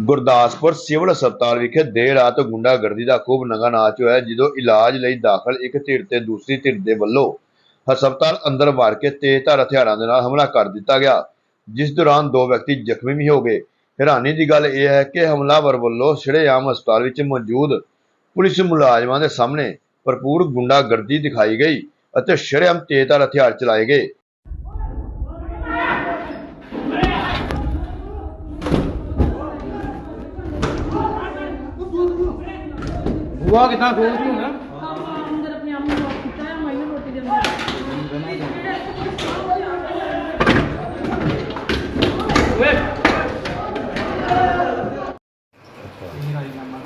Gurdaspur civil ਹਸਪਤਾਲ ਵਿਖੇ ਦੇਰ ਰਾਤ ਗੁੰਡਾਗਰਦੀ ਦਾ ਖੂਬ ਨੰਗਾ ਨਾਚ ਹੋਇਆ, ਜਦੋਂ ਇਲਾਜ ਲਈ ਦਾਖਲ ਇੱਕ ਧਿਰ ਤੇ ਦੂਸਰੀ ਧਿਰ ਦੇ ਵੱਲੋਂ ਹਸਪਤਾਲ ਅੰਦਰ ਵੜ ਕੇ ਤੇਜ਼ਧਾਰ ਹਥਿਆਰਾਂ ਦੇ ਨਾਲ ਹਮਲਾ ਕਰ ਦਿੱਤਾ ਗਿਆ, ਜਿਸ ਦੌਰਾਨ ਦੋ ਵਿਅਕਤੀ ਜ਼ਖਮੀ ਵੀ ਹੋ ਗਏ। ਹੈਰਾਨੀ ਦੀ ਗੱਲ ਇਹ ਹੈ ਕਿ ਹਮਲਾਵਰ ਵੱਲੋਂ ਸ਼ਰੇਆਮ ਹਸਪਤਾਲ ਵਿੱਚ ਮੌਜੂਦ ਪੁਲਿਸ ਮੁਲਾਜ਼ਮਾਂ ਦੇ ਸਾਹਮਣੇ ਭਰਪੂਰ ਗੁੰਡਾਗਰਦੀ ਦਿਖਾਈ ਗਈ ਅਤੇ ਸ਼ਰੇਆਮ ਤੇਜ਼ਧਾਰ ਹਥਿਆਰ ਚਲਾਏ ਗਏ। ਬੁਆ ਕਿਦਾਂ ਖੋਲ ਤੂੰ? ਨਾ ਅੰਦਰ ਆਪਣੇ ਆਪ ਨੂੰ ਲੋਕ ਕੀਤਾ ਹੈ ਮੈਨੂੰ ਰੋਟੀ ਦੇ ਅੰਦਰ ਓਏ। ਇਹ ਰਾਜਨਾਮਾ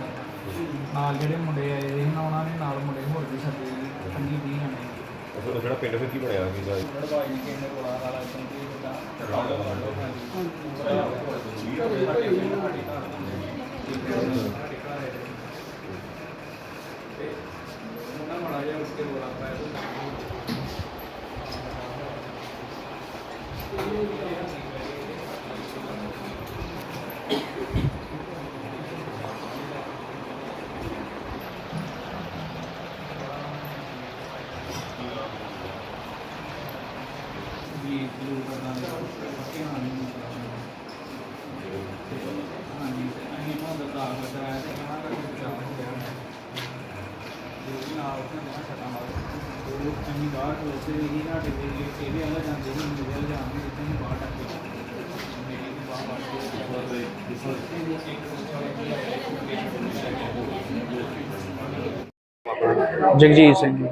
ਨਾਲ ਜਿਹੜੇ ਮੁੰਡੇ ਆਏ ਸੀ ਨਾ ਉਹਨਾਂ ਨੇ ਨਾਲ ਮੁੰਡੇ ਹੋਰ ਵੀ ਸੱਦੇ ਸੀ ਪੰਜੀ ਵੀਹ ਜਣੇ। ਉਹ ਜਿਹੜਾ ਪਿੰਡ ਫਿਰ ਕੀ ਬਣਿਆ ਸੀਗਾ ਭਾਈ ਨੇ ਕਿਹਨੇ ਰੋਲਾ ਰਾਲਾ ਚੰਗੀ ਉਹਨਾਂ ਮੜਾ ਜਾ ਉਸ ਕੇ ਰੋਲਾ ਪਾਇਆ ਵੀ ਬਲੂ ਕਰਨਾ ਪੱਕੇ ਹਾਨੀ ਨਹੀਂ ਹਾਂਜੀ ਅਸੀਂ ਨੂੰ ਦੱਸਾ ਬਤਾਇਆ ਤੇ ਕਹਾਂ ਕਰ ਬਚਾਅ ਹੋ ਗਿਆ ਜੋ ਵੀ ਨਾਲ ਉਸ ਨੇ ਛਟਾ ਮਾਰ ਉਹ ਅਸੀਂ ਬਾਹਰ ਖਲੋਤੇ ਹੀ ਸਾਡੇ ਦੇ ਇਹਦੇ ਵਾਲਾ ਜਾਂਦੇ ਸੀ ਮੇਰੇ ਵਾਲਾ ਜਾਂਦੇ ਸੀ ਅਸੀਂ ਬਾਹਰ ਟੱਕ ਕੇ ਮੇਰੀ ਵੀ ਬਾਹਰ ਵੜ ਕੇ ਜਗਜੀਤ ਸਿੰਘ ਜੀ।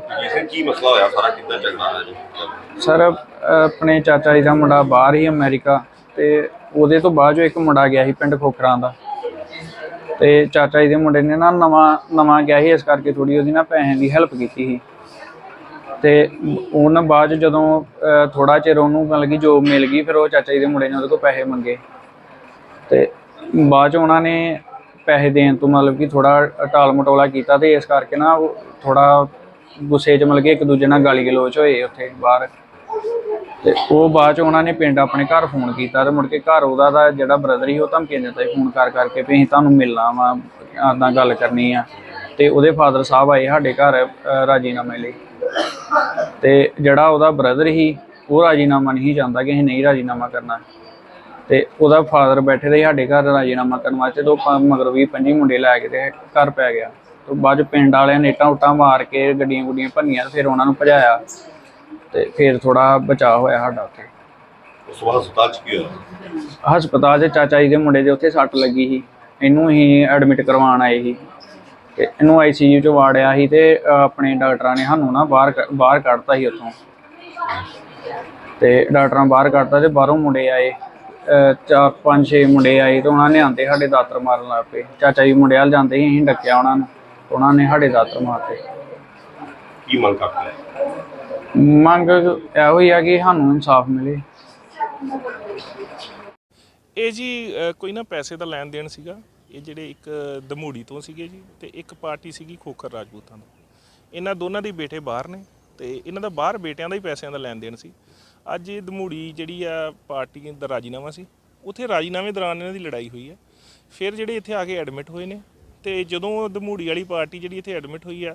ਕੀ ਮਸਲਾ ਹੋਇਆ ਸਾਰਾ? ਕਿੱਦਾਂ ਚੱਲਦਾ ਹੈ ਜੀ? ਸਰ ਆਪਣੇ ਚਾਚਾ ਜੀ ਦਾ ਮੁੰਡਾ ਬਾਹਰ ਹੀ ਅਮਰੀਕਾ ਤੇ ਉਹਦੇ ਤੋਂ ਬਾਅਦ ਜੋ ਇੱਕ ਮੁੰਡਾ ਗਿਆ ਸੀ ਪਿੰਡ ਖੋਖਰਾਂ ਦਾ। ਤੇ ਚਾਚਾ ਜੀ ਦੇ ਮੁੰਡੇ ਨੇ ਨਾ ਨਵਾਂ ਨਵਾਂ ਗਿਆ ਸੀ, ਇਸ ਕਰਕੇ ਥੋੜੀ ਉਹਦੀ ਨਾ ਪੈਸੇ ਦੀ ਹੈਲਪ ਕੀਤੀ ਸੀ। ਤੇ ਉਹਨਾਂ ਬਾਅਦ 'ਚ ਜਦੋਂ ਥੋੜਾ ਚਿਰ ਉਹਨੂੰ ਮਤਲਬ ਕਿ ਜੋਬ ਮਿਲ ਗਈ, ਫਿਰ ਉਹ ਚਾਚਾ ਜੀ ਦੇ ਮੁੰਡੇ ਨੇ ਉਹਦੇ ਕੋਲ ਪੈਸੇ ਮੰਗੇ। ਤੇ ਬਾਅਦ 'ਚ ਉਹਨਾਂ ਨੇ ਪੈਸੇ ਦੇਣ ਤੋਂ ਮਤਲਬ ਕਿ ਥੋੜਾ ਟਾਲ ਮਟੋਲਾ ਕੀਤਾ ਤੇ ਇਸ ਕਰਕੇ ਨਾ ਉਹ ਥੋੜਾ ਗੁੱਸੇ 'ਚ ਮਤਲਬ ਕਿ ਇੱਕ ਦੂਜੇ ਨਾਲ ਗਾਲੀ ਗਲੋਚ ਹੋਏ ਉੱਥੇ ਬਾਹਰ। ਤੇ ਉਹ ਬਾਅਦ 'ਚ ਉਹਨਾਂ ਨੇ ਪਿੰਡ ਆਪਣੇ ਘਰ ਫੋਨ ਕੀਤਾ ਤੇ ਮੁੜ ਕੇ ਘਰ ਉਹਦਾ ਦਾ ਜਿਹੜਾ ਬ੍ਰਦਰ ਸੀ ਉਹ ਧਮਕੀਆਂ ਦਿੰਦਾ ਸੀ ਫੋਨ ਕਰ ਕਰਕੇ ਵੀ ਅਸੀਂ ਤੁਹਾਨੂੰ ਮਿਲਣਾ ਵਾ ਆਦਾਂ ਗੱਲ ਕਰਨੀ ਆ। ਤੇ ਉਹਦੇ ਫਾਦਰ ਸਾਹਿਬ ਆਏ ਸਾਡੇ ਘਰ ਰਾਜੀਨਾਮੇ ਲਈ। ਤੇ ਜਿਹੜਾ ਉਹਦਾ ਬ੍ਰਦਰ ਸੀ, ਉਹ ਰਾਜੀਨਾਮਾ ਨਹੀਂ ਜਾਂਦਾ ਕਿ ਅਸੀਂ ਨਹੀਂ ਰਾਜੀਨਾਮਾ ਕਰਨਾ। ਤੇ ਉਹਦਾ ਫਾਦਰ ਬੈਠੇ ਰਹੇ ਸਾਡੇ ਘਰ ਰਾਜੀਨਾਮਾ ਕਰਨ ਵਾਸਤੇ ਤੋਂ ਮਗਰ ਵੀ ਪੰਜੀ ਮੁੰਡੇ ਲੈ ਕੇ ਤੇ ਘਰ ਪੈ ਗਿਆ। ਤੋਂ ਬਾਅਦ 'ਚ ਪਿੰਡ ਵਾਲਿਆਂ ਨੇ ਇੱਟਾਂ ਉੱਟਾਂ ਮਾਰ ਕੇ ਗੱਡੀਆਂ ਗੁੱਡੀਆਂ ਭੰਨੀਆਂ ਫਿਰ ਉਹਨਾਂ ਨੂੰ ਭਜਾਇਆ। ਤੇ ਫਿਰ ਥੋੜਾ ਬਚਾਅ ਹੋਇਆ ਸਾਡਾ ਉੱਥੇ। ਉਸ ਤੋਂ ਬਾਅਦ ਹਸਪਤਾਲ ਚ ਕੀ ਹੋਇਆ? ਹਸਪਤਾਲ 'ਚ ਚਾਚਾ ਜੀ ਦੇ ਮੁੰਡੇ ਦੇ ਉੱਥੇ ਸੱਟ ਲੱਗੀ ਸੀ। ਇਹਨੂੰ ਹੀ ਐਡਮਿਟ ਕਰਵਾਉਣ ਆਏ ਸੀ। ਤੇ ਇਹਨੂੰ ਆਈਸੀਯੂ 'ਚ ਵਾੜਿਆ ਸੀ ਤੇ ਆਪਣੇ ਡਾਕਟਰਾਂ ਨੇ ਸਾਨੂੰ ਨਾ ਬਾਹਰ ਬਾਹਰ ਕੱਢਤਾ ਸੀ ਉੱਥੋਂ। ਤੇ ਡਾਕਟਰਾਂ ਬਾਹਰ ਕੱਢਤਾ ਤੇ ਬਾਹਰੋਂ ਮੁੰਡੇ ਆਏ। ਚਾਰ ਪੰਜ ਛੇ ਮੁੰਡੇ ਆਏ ਤੇ ਉਹਨਾਂ ਨੇ ਆਂਦੇ ਸਾਡੇ ਦਾਤਰ ਮਾਰਨ ਲੱਗ ਪਏ। ਚਾਚਾ ਜੀ ਮੁੰਡੇ ਵੱਲ ਜਾਂਦੇ ਸੀ ਅਸੀਂ ਡੱਕਿਆ ਉਹਨਾਂ ਨੂੰ। ਉਹਨਾਂ ਨੇ ਸਾਡੇ ਦਾਤਰ ਮਾਰਤੇ। ਕੀ ਮੰਗ ਕਰਦੇ? ਮੰਗ ਇਹੋ ਹੀ ਆ ਕਿ ਸਾਨੂੰ ਇਨਸਾਫ ਮਿਲੇ। ਇਹ ਜੀ ਅ, ਕੋਈ ਨਾ ਪੈਸੇ ਦਾ ਲੈਣ ਦੇਣ ਸੀਗਾ। ਇਹ ਜਿਹੜੇ ਇੱਕ ਦਮੂੜੀ ਤੋਂ ਸੀਗੇ ਜੀ ਤੇ ਇੱਕ ਪਾਰਟੀ ਸੀਗੀ ਖੋਖਰ ਰਾਜਪੂਤਾਂ ਤੋਂ। ਇਹਨਾਂ ਦੋਨਾਂ ਦੇ ਬੇਟੇ ਬਾਹਰ ਨੇ ਤੇ ਇਹਨਾਂ ਦਾ ਬਾਹਰ ਬੇਟਿਆਂ ਦਾ ਹੀ ਪੈਸਿਆਂ ਦਾ ਲੈਣ ਦੇਣ ਸੀ। ਅੱਜ ਇਹ ਦਮੂੜੀ ਜਿਹੜੀ ਆ ਪਾਰਟੀ ਦਾ ਰਾਜੀਨਾਮਾ ਸੀ ਉੱਥੇ ਰਾਜੀਨਾਮੇ ਦੌਰਾਨ ਇਹਨਾਂ ਦੀ ਲੜਾਈ ਹੋਈ ਹੈ ਫਿਰ ਜਿਹੜੇ ਇੱਥੇ ਆ ਕੇ ਐਡਮਿਟ ਹੋਏ ਨੇ ਤੇ ਜਦੋਂ ਦਮੂੜੀ ਵਾਲੀ ਪਾਰਟੀ ਜਿਹੜੀ ਇੱਥੇ ਐਡਮਿਟ ਹੋਈ ਆ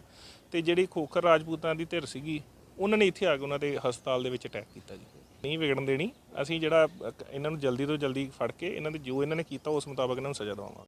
ਤੇ ਜਿਹੜੀ ਖੋਖਰ ਰਾਜਪੂਤਾਂ ਦੀ ਧਿਰ ਸੀਗੀ ਉਹਨਾਂ ਨੇ ਇੱਥੇ ਆ ਕੇ ਉਹਨਾਂ ਦੇ ਹਸਪਤਾਲ ਦੇ ਵਿੱਚ ਅਟੈਕ ਕੀਤਾ ਜੀ। ਨਹੀਂ ਵਿਗੜਨ ਦੇਣੀ, ਅਸੀਂ ਜਿਹੜਾ ਇਹਨਾਂ ਨੂੰ ਜਲਦੀ ਤੋਂ ਜਲਦੀ ਫੜ ਕੇ ਇਹਨਾਂ ਦੇ ਜੋ ਇਹਨਾਂ ਨੇ ਕੀਤਾ, ਉਸ ਮੁਤਾਬਕ ਇਹਨਾਂ ਨੂੰ ਸਜ਼ਾ ਦਵਾਵਾਂਗੇ।